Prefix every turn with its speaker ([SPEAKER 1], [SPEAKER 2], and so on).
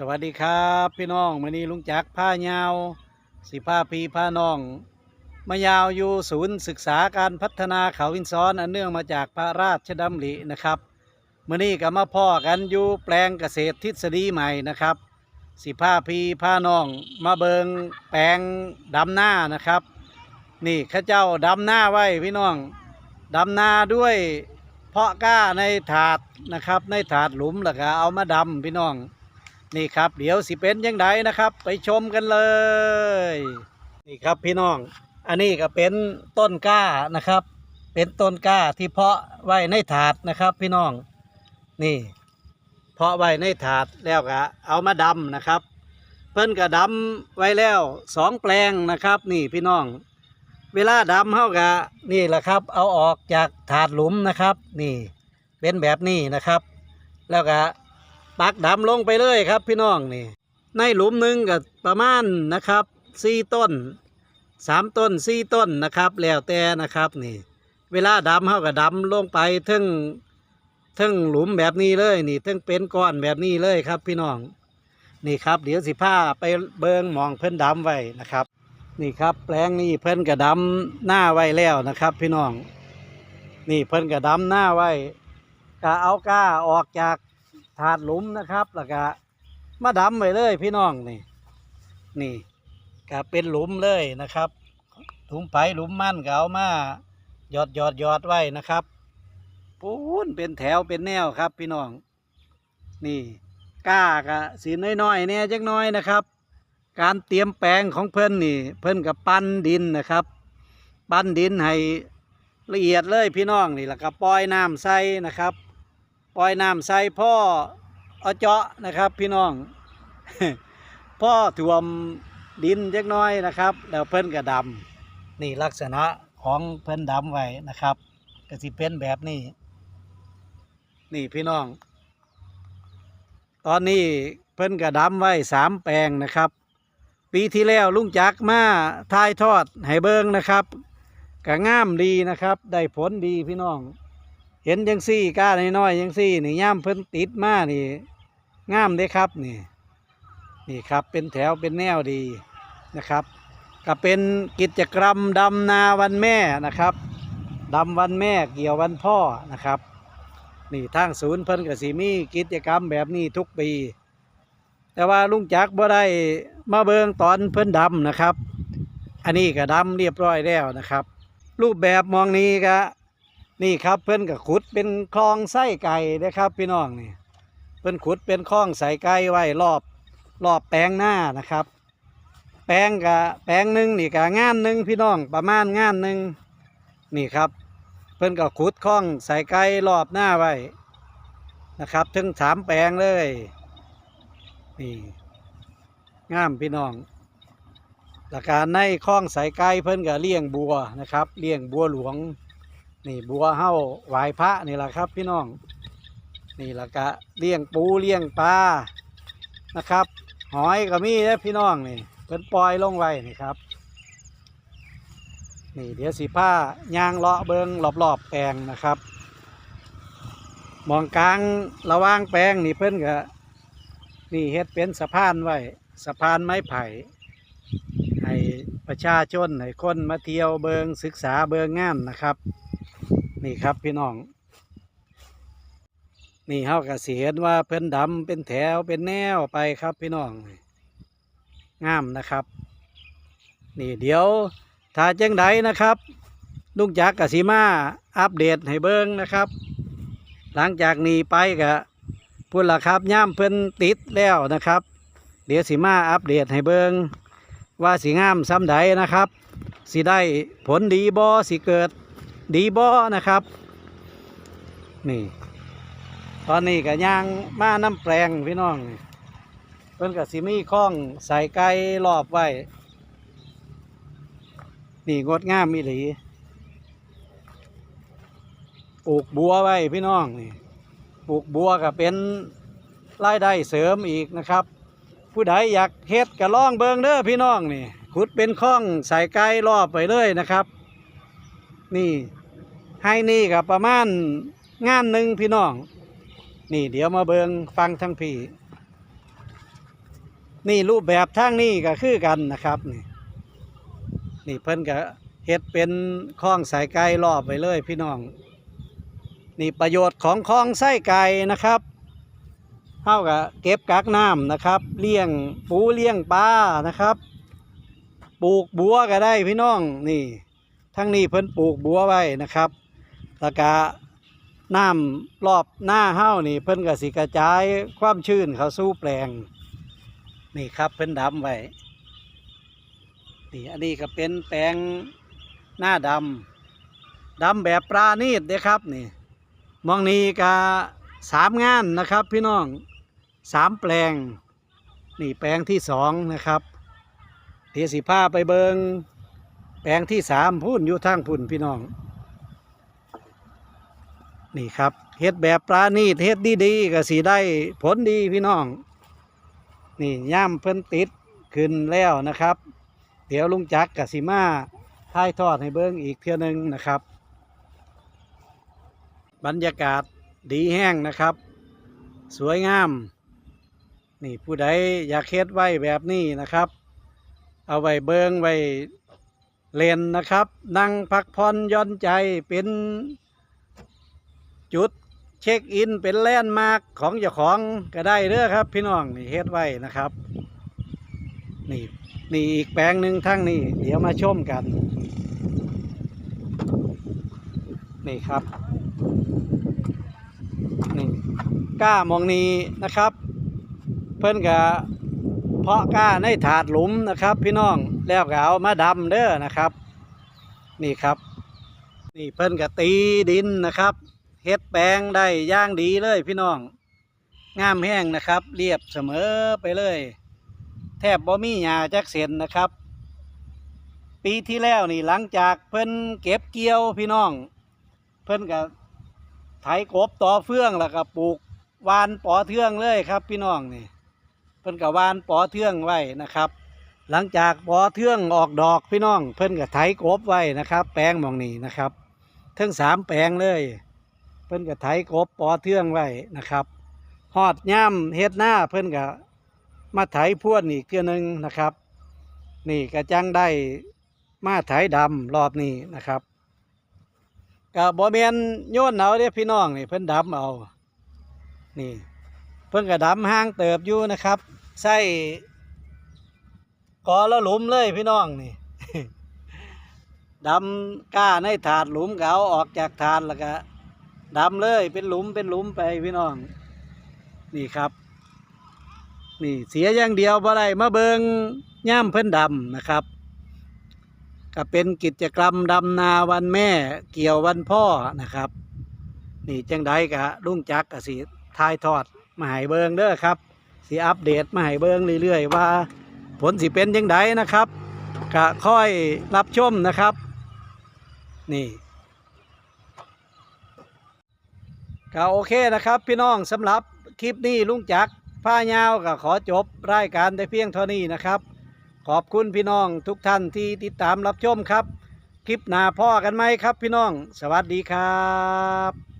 [SPEAKER 1] สวัสดีครับพี่น้องมื่อนี้ลุงจักผ้ายาวสิผ้าพีผ้าน้อง มายาวอยู่ศูนย์ศึกษาการพัฒนาเขาวินซ้อนอันเนื่องมาจากพระราชดำรินะครับมื่อนี้ก็มาพ่อกันอยู่แปลงเกษตรทฤษฎีใหม่นะครับสิผ้าพีผ้าน้องมาเบิงแปลงดำหน้านะครับ นี่ข้าเจ้าดำหน้าไว้พี่น้องดำหน้าด้วยเพาะก้าในถาดนะครับ ในถาดหลุมแล้วก็เอามาดำพี่น้อง นี่ครับ เดี๋ยวสิเป็นยังไงนะครับ ไปชมกันเลย นี่ครับพี่น้อง อันนี้ก็เป็นต้นกล้านะครับ เป็นต้นกล้าที่เพาะไว้ในถาดนะครับ พี่น้อง นี่ เพาะไว้ในถาดแล้วก็เอามาดำนะครับ เพิ่นก็ดำไว้แล้วสองแปลงนะครับ นี่พี่น้อง เวลาดำเฮากะนี่แหละครับ เอาออกจากถาดหลุมนะครับ นี่เป็นแบบนี้นะครับ แล้วก็ ปักดำลงไปเลยครับพี่น้องนี่ ในหลุมหนึ่งก็ประมาณนะครับสี่ต้นสามต้นสี่ต้นนะครับ แล้วแต่นะครับนี่ เวลาดำเฮาก็ดำลงไปทึ่งทึ่งหลุมแบบนี้เลยนี่ทึ่งเป็นก้อนแบบนี้เลยครับ พี่น้องนี่ครับ เดี๋ยวสิผ้าไปเบิงมองเพิ่นดำไว้นะครับ นี่ครับ แปลงนี้เพิ่นกระดำหน้าไว้แล้วนะครับ พี่น้อง นี่เพิ่นกระดำหน้าไว้ก็เอาก้าออกจาก ถาดหลุมนะครับแล้วก็มาดำไว้เลยพี่น้องนี่ นี่ก็เป็นหลุมเลยนะครับหลุมไผ่หลุมมั่นก็เอามาหยอดหยอดหยอดไว้นะครับปูนเป็นแถวเป็นแนวครับพี่น้อง นี่ก้ากะสีน้อยๆเนี่ยจักน้อยนะครับ การเตรียมแปลงของเพิ่อนนี่ เพิ่อนกับปั้นดินนะครับ ปั้นดินให้ละเอียดเลยพี่น้องนี่แล้วก็ปล่อยน้ำใส่นะครับ ปล่อยน้ำใส่พ่อเอาเจาะนะครับ พี่น้อง พ่อถ่วมดินจักน้อยนะครับ แล้วเพิ่นก็ดำนี่ลักษณะของเพิ่นดำไว้นะครับก็สิเป็นแบบนี้ นี่พี่น้อง ตอนนี้เพิ่นก็ดำไว้สามแปลงนะครับ ปีที่แล้วลุงจักมาทายทอดให้เบิงนะครับก็งามดีนะครับ ได้ผลดีพี่น้อง เห็นยังซี่ก้าน้อยๆยังซี่นี่ย่ามเพิ่นติดมานี่งามเด้ครับนี่นี่ครับเป็นแถวเป็นแนวดีนะครับ ก็เป็นกิจกรรมดำนาวันแม่นะครับดำวันแม่เกี่ยววันพ่อนะครับนี่ทางศูนย์เพิ่นก็สิมีกิจกรรมแบบนี้ทุกปี แต่ว่าลุงจักบ่ได้มาเบิงตอนเพิ่นดำนะครับ อันนี้ก็ดำเรียบร้อยแล้วนะครับ รูปแบบมองนี้ก็ นี่ครับเพิ่อนก็ขุดเป็นคลองไส้ไก่นะครับ พี่น้องนี่เพิ่นขุดเป็นคลองใส่ไก่ไว้รอบรอบแปลงหน้านะครับ แปลงกะแปลงหนึ่งนี่กะงานหนึ่งพี่น้องประมาณงานหนึ่งนี่ครับ เพิ่อนก็ขุดคลองใส่ไก่รอบหน้าไว้นะครับถึงสามแปลงเลยนี่งามพี่น้องหลักการในคลองสายไก่เพิ่นก็เลี้ยงบัวนะครับ เลี้ยงบัวหลวง นี่บัวเฮ้าไหวพระนี่แหละครับพี่น้อง นี่และกะเลี้ยงปูเลี้ยงปลานะครับ หอยก็มีนะพี่น้องนี่เพิ่นปล่อยลงไว้นี่ครับ นี่เดี๋ยวสีผ้ายางเลาะเบิงรอบๆแปลงนะครับมองกลางระว่างแปลงนี่เพิ่นก็นี่เฮ็ดเป็นสะพานไว้สะพานไม้ไผ่ให้ประชาชนให้คนมาเที่ยวเบิงศึกษาเบิงงานนะครับ นี่ครับพี่น้อง นี่เฮาก็สิเห็นว่าเพิ่นดำเป็นแถวเป็นแนวไปครับพี่น้องงามนะครับ นี่เดี๋ยวถ้าจังใดนะครับลุงจักรกสิมาอัปเดตให้เบิ้งนะครับ หลังจากนี้ไปก็พุ่นละครับย่ามเพิ่นติดแล้วนะครับ เดี๋ยวสิมาอัปเดตให้เบิ้งว่าสีงามซ้ำใดนะครับสิได้ผลดีบอสิเกิด ดีบอนะครับ นี่ ตอนนี้ก็ย่างมาน้ำแปลงพี่น้อง เพิ่นกับสิมีข้องใส่ไก่รอบไว้ นี่งดงามมิหลีปลูกบัวไว้พี่น้องนี่ปลูกบัวก็เป็นรายได้เสริมอีกนะครับ ผู้ใดอยากเฮ็ดก็ลองเบิงเด้อพี่น้องนี่ขุดเป็นข้องใส่ไก่รอบไปเลยนะครับ นี่ ให้นี่ก็ประมาณงานหนึ่งพี่น้อง นี่เดี๋ยวมาเบิงฟังทั้งพี่ นี่รูปแบบทางนี้ก็คือกันนะครับนี่นี่เพิ่นก็เฮ็ดเป็นคลองสายไก่รอบไปเลยพี่น้อง นี่ประโยชน์ของคลองไส้ไก่นะครับเท่ากับเก็บกักน้ำนะครับ เลี้ยงปูเลี้ยงปลานะครับปลูกบัวก็ได้พี่น้องนี่ทั้งนี้เพิ่นปลูกบัวไว้นะครับ แล้วก็น้ำรอบหน้าเฮ้านี่เพิ่นก็สิกระจายความชื้นเขาสู่แปลง นี่ครับเพิ่นดำไว้นี่อันนี้ก็เป็นแปลงหน้าดำดำแบบปราณีตเด้ครับนี่มองนี้ก็สามงานนะครับพี่น้องสามแปลง นี่แปลงที่สองนะครับเดี๋ยวสิพาไปเบิงแปลงที่สามพุ่นอยู่ทางพุ่นพี่น้อง นี่ครับเฮ็ดแบบปราณีเฮ็ดดีๆก็สีได้ผลดีพี่น้อง นี่ย่ามเพิ่นติดขึ้นแล้วนะครับ เดี๋ยวลุงจักกับสิมาถ่ายทอดให้เบิ้งอีกเทื่อนึงนะครับ บรรยากาศดีแห้งนะครับ สวยงาม นี่ผู้ใดอยากเฮ็ดไว้แบบนี้นะครับ เอาไว้เบิ้งไว้เล่นนะครับ นั่งพักผ่อนย่อนใจเป็น จุดเช็คอินเป็นแลนด์มาร์คของเจ้าของก็ได้เด้อครับ พี่น้องนี่เฮ็ดไว้นะครับ นี่นี่อีกแปลงหนึ่งทั้งนี้ เดี๋ยวมาชมกัน นี่ครับนี่ก้ามองนี้นะครับ เพิ่นกะเพาะก้าในถาดหลุมนะครับ พี่น้องแล้วก็เอามาดำเด้อนะครับ นี่ครับ นี่เพิ่นกะตีดินนะครับ เฮ็ดแปลงได้ย่างดีเลยพี่น้อง งามแห้งนะครับ เรียบเสมอไปเลย แทบบ่มีหญ้าจักเส้นนะครับ ปีที่แล้วนี่หลังจากเพิ่นเก็บเกี่ยวพี่น้อง เพิ่นก็ไถกบต่อเฟืองแล้วก็ปลูกวานปอเทืองเลยครับ พี่น้องนี่เพิ่นก็หวานปอเทืองไว้นะครับ หลังจากปอเทืองออกดอกพี่น้อง เพิ่นก็ไถกบไว้นะครับ แปลงมองนี้นะครับทั้งสามแปลงเลย เพิ่นก็ไถกบปอเทืองไว้นะครับฮอดย่ำเฮ็ดหน้าเพิ่นก็มาไถพรวนอีกเทื่อนึงนะครับ นี่ก็จังได้มาไถดำรอบนี้นะครับก็บ่แม่นโยนเอาเด้พี่น้องนี่เพิ่นดำเอานี่ เพิ่นก็ดำห้างเติบอยู่นะครับใส่กอและหลุมเลยพี่น้องนี่ดำก้าในถาดหลุมก็เอาออกจากถาดแล้วก็ ดำเลย เป็นหลุมเป็นหลุมไปพี่น้อง นี่ครับ นี่เสียอย่างเดียวบ่ได้มาเบิงย่ามเพิ่นดำนะครับก็เป็นกิจกรรมดำนาวันแม่ เกี่ยววันพ่อนะครับ นี่จังไดกะลุงจักกะสิทายทอดมาให้เบิงเด้อครับสิอัปเดตมาให้เบิงเรื่อยๆว่า ผลสิเป็นจังไดนะครับกะค่อยรับชมนะครับ นี่ ก็โอเคนะครับพี่น้องสำหรับคลิปนี้ลุงจักผ้ายาวก็ขอจบรายการแต่เพียงเท่านี้นะครับ ขอบคุณพี่น้องทุกท่านที่ติดตามรับชมครับ คลิปหน้าพ่อกันไหมครับพี่น้อง สวัสดีครับ